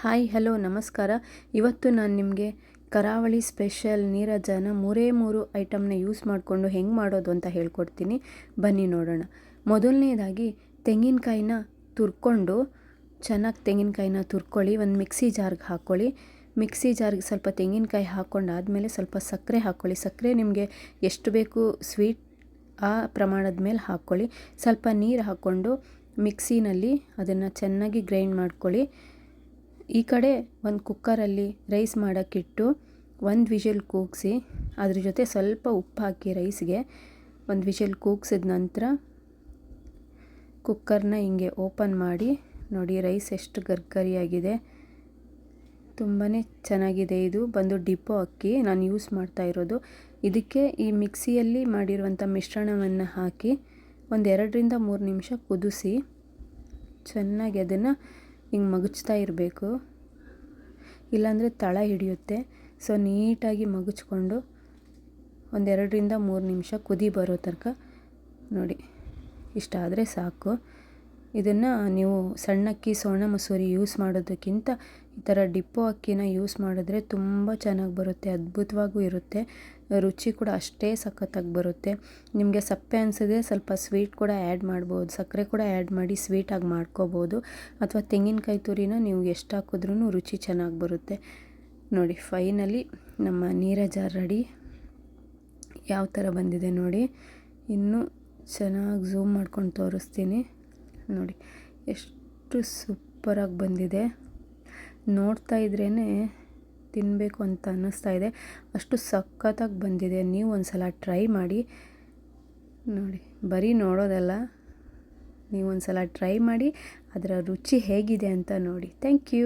Hi, hello, ನಮಸ್ಕಾರ. ಇವತ್ತು ನಾನು ನಿಮಗೆ ಕರಾವಳಿ ಸ್ಪೆಷಲ್ ನೀರಜನ ಮೂರೇ ಮೂರು ಐಟಮ್ನ ಯೂಸ್ ಮಾಡಿಕೊಂಡು ಹೆಂಗೆ ಮಾಡೋದು ಅಂತ ಹೇಳ್ಕೊಡ್ತೀನಿ. ಬನ್ನಿ ನೋಡೋಣ. ಮೊದಲನೇದಾಗಿ ತೆಂಗಿನಕಾಯಿನ ತುರ್ಕೊಂಡು, ಚೆನ್ನಾಗಿ ತೆಂಗಿನಕಾಯಿನ ತುರ್ಕೊಳ್ಳಿ, ಒಂದು ಮಿಕ್ಸಿ ಜಾರ್ಗೆ ಹಾಕ್ಕೊಳ್ಳಿ ಮಿಕ್ಸಿ ಜಾರ್ಗೆ ಸ್ವಲ್ಪ ತೆಂಗಿನಕಾಯಿ ಹಾಕ್ಕೊಂಡಾದಮೇಲೆ ಸ್ವಲ್ಪ ಸಕ್ಕರೆ ಹಾಕ್ಕೊಳ್ಳಿ ಸಕ್ಕರೆ ನಿಮಗೆ ಎಷ್ಟು ಬೇಕು ಸ್ವೀಟ್ ಆ ಪ್ರಮಾಣದ ಮೇಲೆ ಹಾಕ್ಕೊಳ್ಳಿ ಸ್ವಲ್ಪ ನೀರು ಹಾಕ್ಕೊಂಡು ಮಿಕ್ಸಿನಲ್ಲಿ ಅದನ್ನು ಚೆನ್ನಾಗಿ ಗ್ರೈಂಡ್ ಮಾಡ್ಕೊಳ್ಳಿ. ಈ ಕಡೆ ಒಂದು ಕುಕ್ಕರಲ್ಲಿ ರೈಸ್ ಮಾಡೋಕ್ಕಿಟ್ಟು ಒಂದು ವಿಷಲ್ ಕೂಗಿಸಿ, ಅದ್ರ ಜೊತೆ ಸ್ವಲ್ಪ ಉಪ್ಪು ಹಾಕಿ ರೈಸ್ಗೆ ಒಂದು ವಿಷಲ್ ಕೂಗ್ಸಿದ ನಂತರ ಕುಕ್ಕರ್ನ ಹಿಂಗೆ ಓಪನ್ ಮಾಡಿ, ನೋಡಿ ರೈಸ್ ಎಷ್ಟು ಗರ್ಗರಿಯಾಗಿದೆ. ತುಂಬಾ ಚೆನ್ನಾಗಿದೆ ಇದು. ಬಂದು ಡಿಪೋ ಅಕ್ಕಿ ನಾನು ಯೂಸ್ ಮಾಡ್ತಾ ಇರೋದು. ಇದಕ್ಕೆ ಈ ಮಿಕ್ಸಿಯಲ್ಲಿ ಮಾಡಿರುವಂಥ ಮಿಶ್ರಣವನ್ನು ಹಾಕಿ ಒಂದು ಎರಡರಿಂದ ಮೂರು ನಿಮಿಷ ಕುದಿಸಿ, ಚೆನ್ನಾಗಿ ಅದನ್ನು ಹಿಂಗೆ ಮಗುಚ್ತಾ ಇರಬೇಕು. ಇಲ್ಲಾಂದರೆ ತಳ ಹಿಡಿಯುತ್ತೆ. ಸೊ ನೀಟಾಗಿ ಮಗುಚ್ಕೊಂಡು ಒಂದೆರಡರಿಂದ ಮೂರು ನಿಮಿಷ ಕುದಿ ಬರೋ ತನಕ ನೋಡಿ. ಇಷ್ಟಾದರೆ ಸಾಕು. ಇದನ್ನು ನೀವು ಸಣ್ಣಕ್ಕಿ, ಸೋಣ ಮಸೂರಿ ಯೂಸ್ ಮಾಡೋದಕ್ಕಿಂತ ಈ ಥರ ಡಿಪ್ಪೋ ಅಕ್ಕಿನ ಯೂಸ್ ಮಾಡಿದ್ರೆ ತುಂಬ ಚೆನ್ನಾಗಿ ಬರುತ್ತೆ, ಅದ್ಭುತವಾಗೂ ಇರುತ್ತೆ. ರುಚಿ ಕೂಡ ಅಷ್ಟೇ ಸಖತ್ತಾಗಿ ಬರುತ್ತೆ. ನಿಮಗೆ ಸಪ್ಪೆ ಅನಿಸಿದ್ರೆ ಸ್ವಲ್ಪ ಸ್ವೀಟ್ ಕೂಡ ಆ್ಯಡ್ ಮಾಡ್ಬೋದು, ಸಕ್ಕರೆ ಕೂಡ ಆ್ಯಡ್ ಮಾಡಿ ಸ್ವೀಟಾಗಿ ಮಾಡ್ಕೋಬೋದು. ಅಥವಾ ತೆಂಗಿನಕಾಯಿ ತುರಿನ ನೀವು ಎಷ್ಟು ಹಾಕಿದ್ರೂ ರುಚಿ ಚೆನ್ನಾಗಿ ಬರುತ್ತೆ. ನೋಡಿ ಫೈನಲಿ ನಮ್ಮ ನೀರಜಾರ್ ರೆಡಿ ಯಾವ ಥರ ಬಂದಿದೆ ನೋಡಿ. ಇನ್ನೂ ಚೆನ್ನಾಗಿ ಝೂಮ್ ಮಾಡ್ಕೊಂಡು ತೋರಿಸ್ತೀನಿ. ನೋಡಿ, ಎಷ್ಟು ಸೂಪರಾಗಿ ಬಂದಿದೆ. ನೋಡ್ತಾ ಇದ್ರೇ ತಿನ್ನಬೇಕು ಅಂತ ಅನ್ನಿಸ್ತಾ ಇದೆ. ಅಷ್ಟು ಸಖತ್ತಾಗಿ ಬಂದಿದೆ. ನೀವು ಒಂದು ಸಲ ಟ್ರೈ ಮಾಡಿ. ನೋಡಿ, ಬರೀ ನೋಡೋದಲ್ಲ, ನೀವು ಒಂದು ಸಲ ಟ್ರೈ ಮಾಡಿ, ಅದರ ರುಚಿ ಹೇಗಿದೆ ಅಂತ ನೋಡಿ. Thank you.